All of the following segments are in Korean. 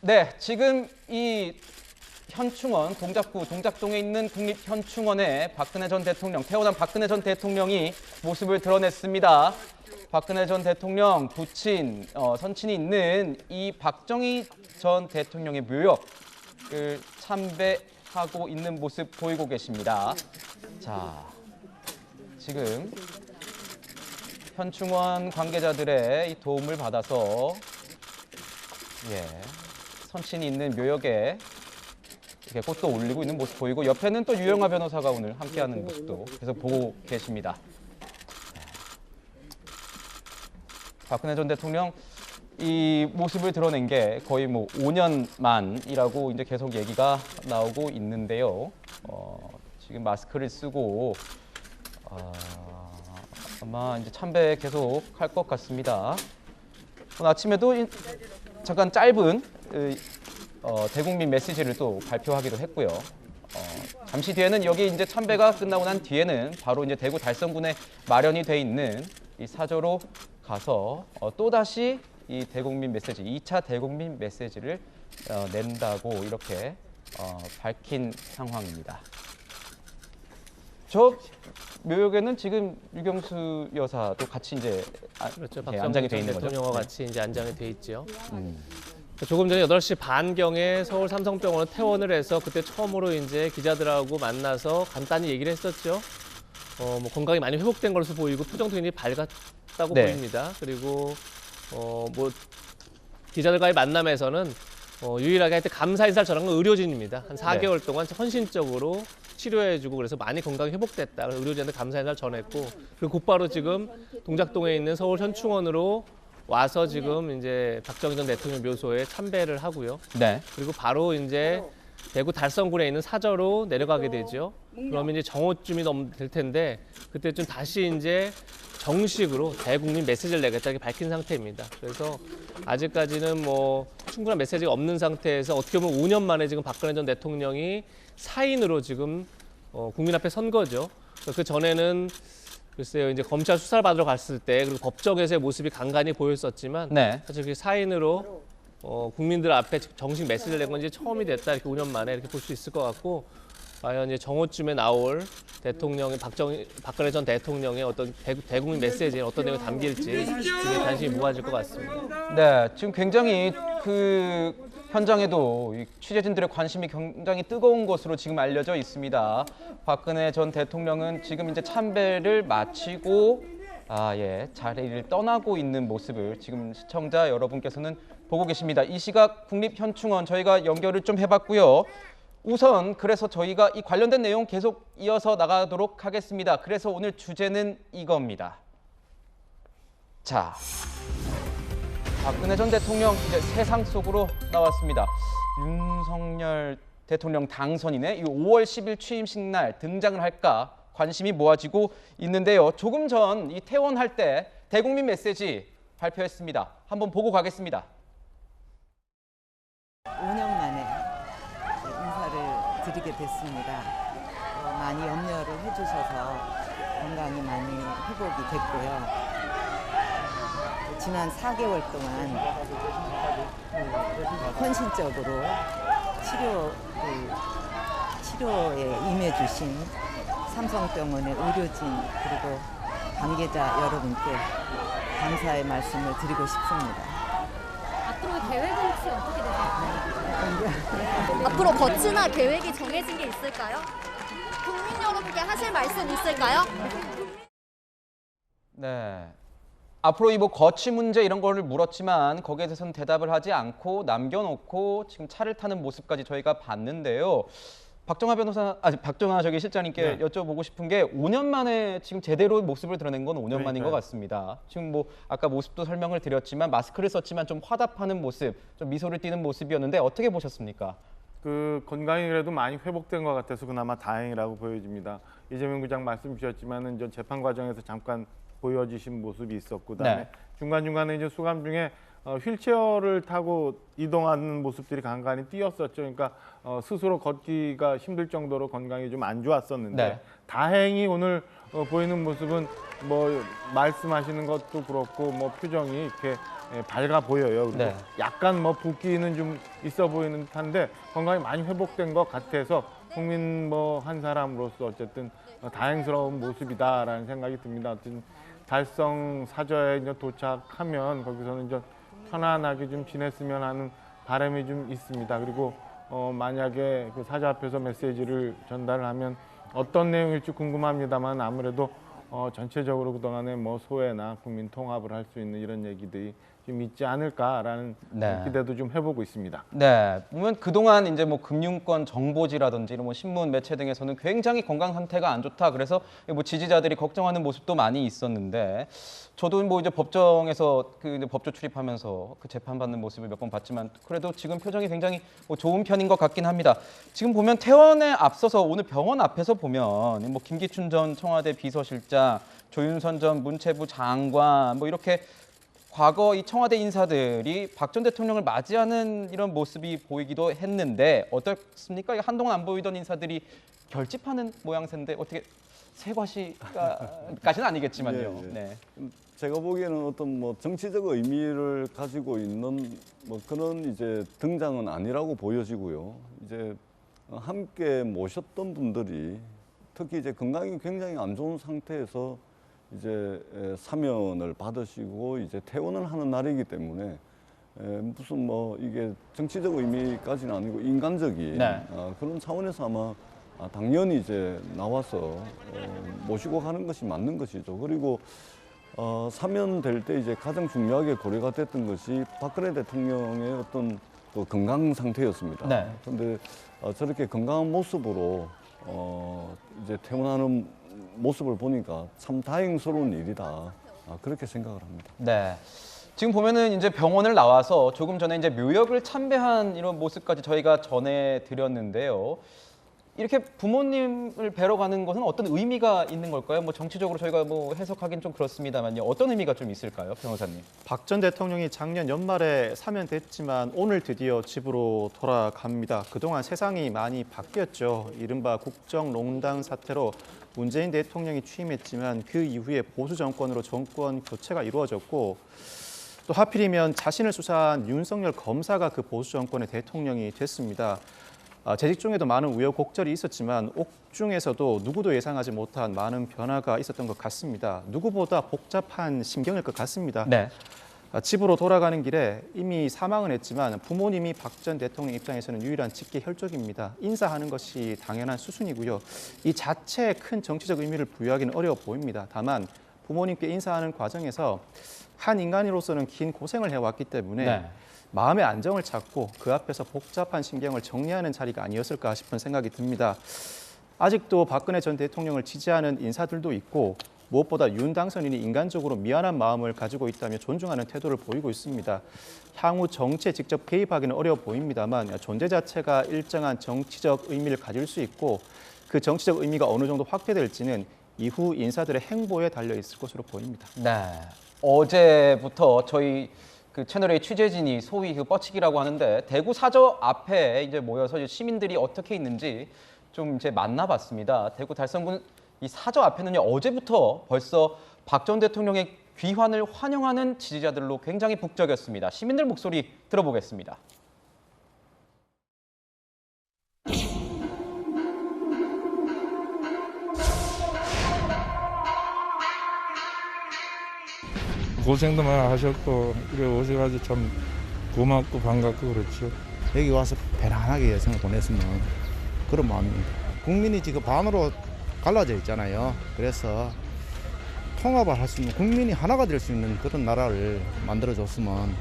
네, 지금 이 현충원 동작구 동작동에 있는 국립현충원에 박근혜 전 대통령 태어난 박근혜 전 대통령이 모습을 드러냈습니다. 박근혜 전 대통령 부친 어, 선친이 있는 이 박정희 전 대통령의 묘역을 참배하고 있는 모습 보이고 계십니다. 자, 지금 현충원 관계자들의 이 도움을 받아서 예, 선친이 있는 묘역에 이렇게 꽃도 올리고 있는 모습 보이고 옆에는 또 유영아 변호사가 오늘 함께하는 모습도 계속 보고 계십니다. 박근혜 전 대통령 이 모습을 드러낸 게 거의 뭐 5년 만이라고 이제 계속 얘기가 나오고 있는데요. 어, 지금 마스크를 쓰고 아, 아마 이제 참배 계속 할 것 같습니다. 오늘 아침에도 이- 잠깐 짧은 의, 어, 대국민 메시지를 또 발표하기도 했고요. 어, 잠시 뒤에는 여기 이제 참배가 끝나고 난 뒤에는 바로 이제 대구 달성군에 마련이 돼 있는 이 사저로 가서 어, 또 다시 이 대국민 메시지, 2차 대국민 메시지를 어, 낸다고 이렇게 어, 밝힌 상황입니다. 저 묘역에는 지금 유경수 여사도 같이 이제 아, 그렇죠. 예, 박정희 안장이 돼전 있는 거죠. 대통령과 네. 같이 이제 안장이 돼 있죠. 음. 조금 전에 8시 반경에 서울 삼성병원을 퇴원을 해서 그때 처음으로 이제 기자들하고 만나서 간단히 얘기를 했었죠. 어, 뭐 건강이 많이 회복된 것으로 보이고 표정도 굉장히 밝았다고 네. 보입니다. 그리고 어, 뭐 기자들과의 만남에서는 어, 유일하게 하여튼 감사 인사를 전한 건 의료진입니다. 한 4개월 동안 헌신적으로 치료해주고 그래서 많이 건강이 회복됐다. 그래서 의료진한테 감사 인사를 전했고 그리고 곧바로 지금 동작동에 있는 서울 현충원으로 와서 지금 이제 박정희 전 대통령 묘소에 참배를 하고요. 네. 그리고 바로 이제 대구 달성군에 있는 사저로 내려가게 되죠. 그러면 이제 정오쯤이 넘될 텐데 그때쯤 다시 이제 정식으로 대국민 메시지를 내겠다 이렇게 밝힌 상태입니다. 그래서 아직까지는 뭐 충분한 메시지가 없는 상태에서 어떻게 보면 5년 만에 지금 박근혜 전 대통령이 사인으로 지금 어, 국민 앞에 선 거죠. 그 전에는 글쎄요 이제 검찰 수사를 받으러 갔을 때 그리고 법정에서의 모습이 간간히 보였었지만 네. 사실 그 사인으로 어, 국민들 앞에 정식 메시지를 낸 건 이제 처음이 됐다 이렇게 5년 만에 이렇게 볼 수 있을 것 같고 과연 이제 정오쯤에 나올 대통령의 박정희 박근혜 전 대통령의 어떤 대, 대국민 메시지에 어떤 내용이 담길지 그게 관심이 모아질 것 같습니다. 네, 지금 굉장히 그 현장에도 이 취재진들의 관심이 굉장히 뜨거운 것으로 지금 알려져 있습니다. 박근혜 전 대통령은 지금 이제 참배를 마치고 아, 예, 자리를 떠나고 있는 모습을 지금 시청자 여러분께서는 보고 계십니다. 이 시각 국립현충원 저희가 연결을 좀 해봤고요. 우선 그래서 저희가 이 관련된 내용 계속 이어서 나가도록 하겠습니다. 그래서 오늘 주제는 이겁니다. 자, 박근혜 전 대통령 이제 세상 속으로 나왔습니다. 윤석열 대통령 당선인의 이 5월 10일 취임식 날 등장을 할까 관심이 모아지고 있는데요. 조금 전 이 퇴원할 때 대국민 메시지 발표했습니다. 한번 보고 가겠습니다. 5년 만에 인사를 드리게 됐습니다. 어, 많이 염려를 해주셔서 건강이 많이 회복이 됐고요. 어, 지난 4개월 동안 그 헌신적으로 치료 그 치료에 임해주신 삼성병원의 의료진 그리고 관계자 여러분께 감사의 말씀을 드리고 싶습니다. 앞으로 계획은 혹시 어떻게 되세요? 앞으로 거치나 계획이 정해진 게 있을까요? 국민 여러분께 하실 말씀 있을까요? 네. 앞으로 이 뭐 거취 문제 이런 거를 물었지만 거기에 대해서는 대답을 하지 않고 남겨놓고 지금 차를 타는 모습까지 저희가 봤는데요. 박정하 변호사, 아 박정하 저기 실장님께 네. 여쭤보고 싶은 게 5년 만에 지금 제대로 모습을 드러낸 건 5년 만인 것 그러니까요. 같습니다. 지금 뭐 아까 모습도 설명을 드렸지만 마스크를 썼지만 좀 화답하는 모습, 좀 미소를 띠는 모습이었는데 어떻게 보셨습니까? 그 건강이 그래도 많이 회복된 것 같아서 그나마 다행이라고 보여집니다. 이재명 부장 말씀 주셨지만은 저 재판 과정에서 잠깐 보여주신 모습이 있었고, 그다음에 네. 중간 중간에 이제 수감 중에 어, 휠체어를 타고 이동하는 모습들이 간간히 띄었었죠. 그러니까 어, 스스로 걷기가 힘들 정도로 건강이 좀 안 좋았었는데 네. 다행히 오늘 어, 보이는 모습은 뭐 말씀하시는 것도 그렇고 뭐 표정이 이렇게 예, 밝아 보여요. 그리고 네. 약간 뭐 붓기는 좀 있어 보이는 듯한데 건강이 많이 회복된 것 같아서 국민 뭐 한 사람으로서 어쨌든 어, 다행스러운 모습이다라는 생각이 듭니다. 어쨌든 달성 사저에 이제 도착하면 거기서는 이제 편안하게 좀 지냈으면 하는 바람이 좀 있습니다. 그리고 어, 만약에 그 사자 앞에서 메시지를 전달을 하면 어떤 내용일지 궁금합니다만 아무래도 어, 전체적으로 그동안에 뭐 소외나 국민 통합을 할 수 있는 이런 얘기들이 좀 있지 않을까라는 네. 기대도 좀 해보고 있습니다. 네, 보면 그동안 이제 뭐 금융권 정보지라든지 뭐 신문 매체 등에서는 굉장히 건강 상태가 안 좋다. 그래서 뭐 지지자들이 걱정하는 모습도 많이 있었는데 저도 뭐 이제 법정에서 그 이제 법조 출입하면서 그 재판 받는 모습을 몇 번 봤지만 그래도 지금 표정이 굉장히 뭐 좋은 편인 것 같긴 합니다. 지금 보면 퇴원에 앞서서 오늘 병원 앞에서 보면 뭐 김기춘 전 청와대 비서실장, 조윤선 전 문체부 장관 뭐 이렇게 과거 이 청와대 인사들이 박 전 대통령을 맞이하는 이런 모습이 보이기도 했는데 어떻습니까? 한동안 안 보이던 인사들이 결집하는 모양새인데 어떻게 세과시까지는 아니겠지만요. 예, 예. 네. 제가 보기에는 어떤 뭐 정치적 의미를 가지고 있는 뭐 그런 이제 등장은 아니라고 보여지고요. 이제 함께 모셨던 분들이 특히 이제 건강이 굉장히 안 좋은 상태에서 이제 에, 사면을 받으시고 이제 퇴원을 하는 날이기 때문에 에, 무슨 뭐 이게 정치적 의미까지는 아니고 인간적인 네. 아, 그런 차원에서 아마 아, 당연히 이제 나와서 어, 모시고 가는 것이 맞는 것이죠. 그리고 어, 사면될 때 이제 가장 중요하게 고려가 됐던 것이 박근혜 대통령의 어떤 그 건강 상태였습니다. 네. 그런데 어, 저렇게 건강한 모습으로 어, 이제 퇴원하는 모습을 보니까 참 다행스러운 일이다. 아, 그렇게 생각을 합니다. 네. 지금 보면은 이제 병원을 나와서 조금 전에 이제 묘역을 참배한 이런 모습까지 저희가 전해 드렸는데요. 이렇게 부모님을 뵈러 가는 것은 어떤 의미가 있는 걸까요? 뭐 정치적으로 저희가 뭐 해석하기는 좀 그렇습니다만요. 어떤 의미가 좀 있을까요, 변호사님? 박 전 대통령이 작년 연말에 사면됐지만 오늘 드디어 집으로 돌아갑니다. 그동안 세상이 많이 바뀌었죠. 이른바 국정농단 사태로 문재인 대통령이 취임했지만 그 이후에 보수 정권으로 정권 교체가 이루어졌고 또 하필이면 자신을 수사한 윤석열 검사가 그 보수 정권의 대통령이 됐습니다. 아, 재직 중에도 많은 우여곡절이 있었지만 옥중에서도 누구도 예상하지 못한 많은 변화가 있었던 것 같습니다. 누구보다 복잡한 심경일 것 같습니다. 네. 아, 집으로 돌아가는 길에 이미 사망은 했지만 부모님이 박 전 대통령 입장에서는 유일한 직계 혈족입니다. 인사하는 것이 당연한 수순이고요. 이 자체에 큰 정치적 의미를 부여하기는 어려워 보입니다. 다만 부모님께 인사하는 과정에서 한 인간으로서는 긴 고생을 해왔기 때문에 네. 마음의 안정을 찾고 그 앞에서 복잡한 심경을 정리하는 자리가 아니었을까 싶은 생각이 듭니다. 아직도 박근혜 전 대통령을 지지하는 인사들도 있고 무엇보다 윤 당선인이 인간적으로 미안한 마음을 가지고 있다며 존중하는 태도를 보이고 있습니다. 향후 정치에 직접 개입하기는 어려워 보입니다만 존재 자체가 일정한 정치적 의미를 가질 수 있고 그 정치적 의미가 어느 정도 확대될지는 이후 인사들의 행보에 달려 있을 것으로 보입니다. 네. 어제부터 저희 그 채널의 취재진이 소위 그 뻗치기라고 하는데 대구 사저 앞에 이제 모여서 이제 시민들이 어떻게 있는지 좀 이제 만나봤습니다. 대구 달성군 이 사저 앞에는요 어제부터 벌써 박 전 대통령의 귀환을 환영하는 지지자들로 굉장히 북적였습니다. 시민들 목소리 들어보겠습니다. 고생도 많이 하셨고 이래 오셔가지고 참 고맙고 반갑고 그렇죠. 여기 와서 편안하게 여성을 보냈으면 그런 마음입니다. 국민이 지금 반으로 갈라져 있잖아요. 그래서 통합을 할 수 있는 국민이 하나가 될 수 있는 그런 나라를 만들어줬으면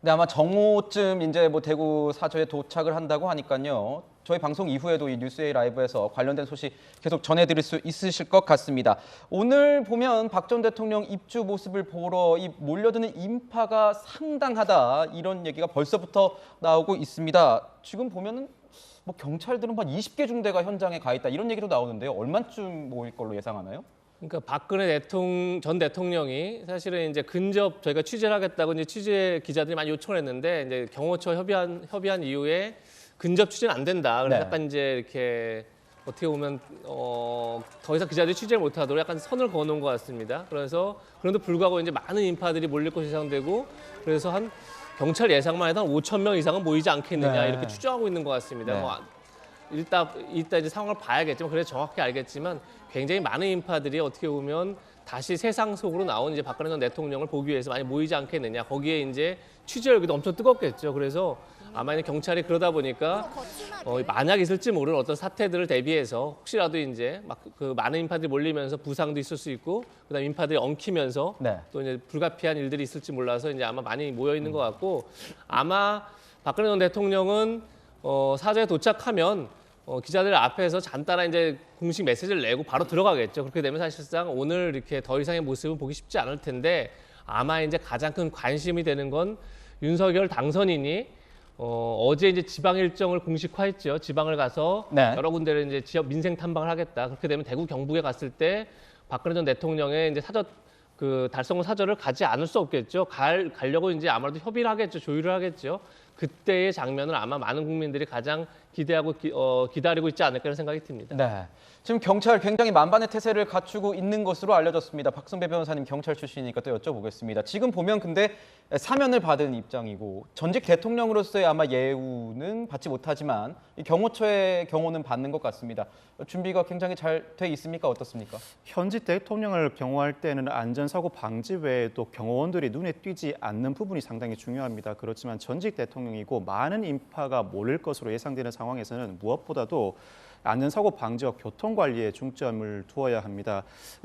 네, 아마 정오쯤 이제 뭐 대구 사저에 도착을 한다고 하니까요. 저희 방송 이후에도 이 뉴스에이 라이브에서 관련된 소식 계속 전해드릴 수 있으실 것 같습니다. 오늘 보면 박 전 대통령 입주 모습을 보러 이 몰려드는 인파가 상당하다 이런 얘기가 벌써부터 나오고 있습니다. 지금 보면은 뭐 경찰들은 한 20개 중대가 현장에 가 있다 이런 얘기도 나오는데요. 얼마쯤 모일 걸로 예상하나요? 그러니까 박근혜 대통령 전 대통령이 사실은 이제 근접 저희가 취재를 하겠다고 이제 취재 기자들이 많이 요청을 했는데 이제 경호처 협의한 협의한 이후에 근접 취재는 안 된다. 그래서 네. 약간 이제 이렇게 어떻게 보면 어, 더 이상 기자들이 취재를 못하도록 약간 선을 그어놓은 것 같습니다. 그래서 그런데 불구하고 이제 많은 인파들이 몰릴 것이 예상되고 그래서 한 경찰 예상만 해도 한 5천 명 이상은 모이지 않겠느냐 네. 이렇게 추정하고 있는 것 같습니다. 네. 뭐 일단 이따 이제 상황을 봐야겠지만 그래 정확히 알겠지만 굉장히 많은 인파들이 어떻게 보면 다시 세상 속으로 나온 이제 박근혜 전 대통령을 보기 위해서 많이 모이지 않겠느냐 거기에 이제 취재 열기도 엄청 뜨겁겠죠. 그래서 아마 이제 경찰이 그러다 보니까 어, 만약 있을지 모르는 어떤 사태들을 대비해서 혹시라도 이제 막 그 많은 인파들이 몰리면서 부상도 있을 수 있고 그다음 인파들이 엉키면서 네. 또 이제 불가피한 일들이 있을지 몰라서 이제 아마 많이 모여 있는 것 같고 아마 박근혜 전 대통령은 어, 사저에 도착하면 어, 기자들 앞에서 간단한 이제 공식 메시지를 내고 바로 들어가겠죠. 그렇게 되면 사실상 오늘 이렇게 더 이상의 모습은 보기 쉽지 않을 텐데 아마 이제 가장 큰 관심이 되는 건 윤석열 당선인이 어, 어제 이제 지방 일정을 공식화했죠. 지방을 가서 네. 여러 군데를 이제 지역 민생 탐방을 하겠다. 그렇게 되면 대구 경북에 갔을 때 박근혜 전 대통령의 이제 사저 그 달성호 사저를 가지 않을 수 없겠죠. 갈 가려고 이제 아무래도 협의를 하겠죠. 조율을 하겠죠. 그때의 장면을 아마 많은 국민들이 가장 기대하고 기, 어, 기다리고 있지 않을까 라는 생각이 듭니다. 네. 지금 경찰 굉장히 만반의 태세를 갖추고 있는 것으로 알려졌습니다. 박성배 변호사님 경찰 출신이니까 또 여쭤보겠습니다. 지금 보면 근데 사면을 받은 입장이고 전직 대통령으로서의 아마 예우는 받지 못하지만 이 경호처의 경호는 받는 것 같습니다. 준비가 굉장히 잘 돼 있습니까? 어떻습니까? 현직 대통령을 경호할 때는 안전사고 방지 외에도 경호원들이 눈에 띄지 않는 부분이 상당히 중요합니다. 그렇지만 전직 대통령이고 많은 인파가 몰릴 것으로 예상되는 상황에서는 무엇보다도 안전 사고 방지와 교통 관리에 중점을 두어야 합니다.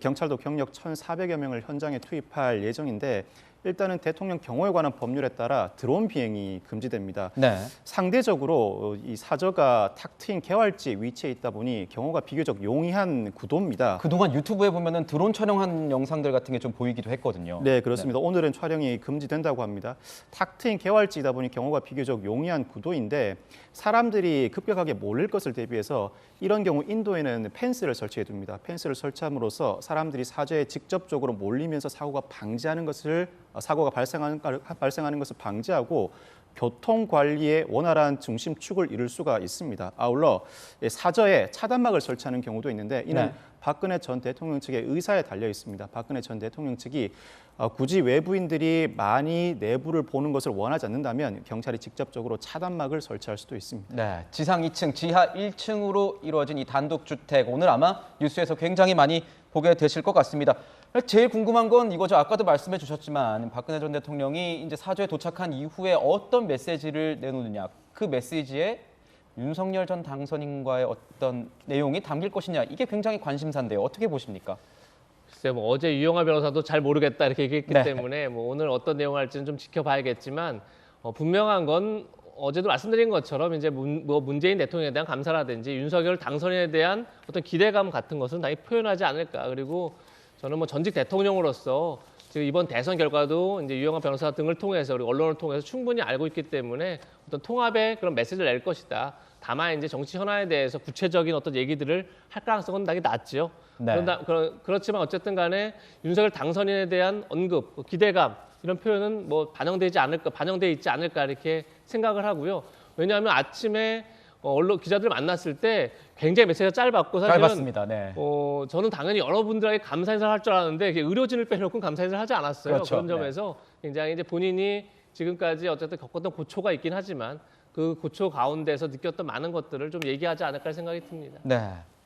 경찰도 경력 1,400여 명을 현장에 투입할 예정인데 일단은 대통령 경호에 관한 법률에 따라 드론 비행이 금지됩니다. 네. 상대적으로 이 사저가 탁 트인 개활지 위치에 있다 보니 경호가 비교적 용이한 구도입니다. 그동안 유튜브에 보면은 드론 촬영한 영상들 같은 게 좀 보이기도 했거든요. 네, 그렇습니다. 오늘은 촬영이 금지된다고 합니다. 탁 트인 개활지이다 보니 경호가 비교적 용이한 구도인데 사람들이 급격하게 몰릴 것을 대비해서 이런 경우 인도에는 펜스를 설치해 둡니다. 펜스를 설치함으로써 사람들이 사저에 직접적으로 몰리면서 사고가 방지하는 것을 어, 사고가 발생하는 발생하는 것을 방지하고 교통 관리의 원활한 중심축을 이룰 수가 있습니다. 아울러 사저에 차단막을 설치하는 경우도 있는데 이는 네. 박근혜 전 대통령 측의 의사에 달려 있습니다. 박근혜 전 대통령 측이 어, 굳이 외부인들이 많이 내부를 보는 것을 원하지 않는다면 경찰이 직접적으로 차단막을 설치할 수도 있습니다. 네, 지상 2층, 지하 1층으로 이루어진 이 단독 주택 오늘 아마 뉴스에서 굉장히 많이 보게 되실 것 같습니다. 제일 궁금한 건 이거죠. 아까도 말씀해 주셨지만 박근혜 전 대통령이 이제 사저에 도착한 이후에 어떤 메시지를 내놓느냐. 그 메시지에 윤석열 전 당선인과의 어떤 내용이 담길 것이냐. 이게 굉장히 관심사인데요. 어떻게 보십니까? 글쎄 뭐 어제 유영하 변호사도 잘 모르겠다 이렇게 얘기했기 네. 때문에 뭐 오늘 어떤 내용을 할지는 좀 지켜봐야겠지만 어, 분명한 건 어제도 말씀드린 것처럼 이제 문, 뭐 문재인 대통령에 대한 감사라든지 윤석열 당선인에 대한 어떤 기대감 같은 것은 당연히 표현하지 않을까 그리고 저는 뭐 전직 대통령으로서 지금 이번 대선 결과도 이제 유영하 변호사 등을 통해서 그리고 언론을 통해서 충분히 알고 있기 때문에 어떤 통합의 그런 메시지를 낼 것이다. 다만 이제 정치 현안에 대해서 구체적인 어떤 얘기들을 할 가능성은 당연히 낮죠. 네. 그런다, 그러, 그렇지만 어쨌든 간에 윤석열 당선인에 대한 언급, 뭐 기대감 이런 표현은 뭐 반영되지 않을까, 반영돼 있지 않을까 이렇게 생각을 하고요. 왜냐하면 아침에 어, 언론 기자들 만났을 때 굉장히 메시지가 짧았고 사실은 짧았습니다. 네. 어, 저는 당연히 여러분들에게 감사 인사를 할 줄 알았는데 의료진을 빼놓고 감사 인사를 하지 않았어요. 그렇죠. 그런 점에서 굉장히 이제 본인이 지금까지 어쨌든 겪었던 고초가 있긴 하지만 그 고초 가운데서 느꼈던 많은 것들을 좀 얘기하지 않을까 생각이 듭니다. 네.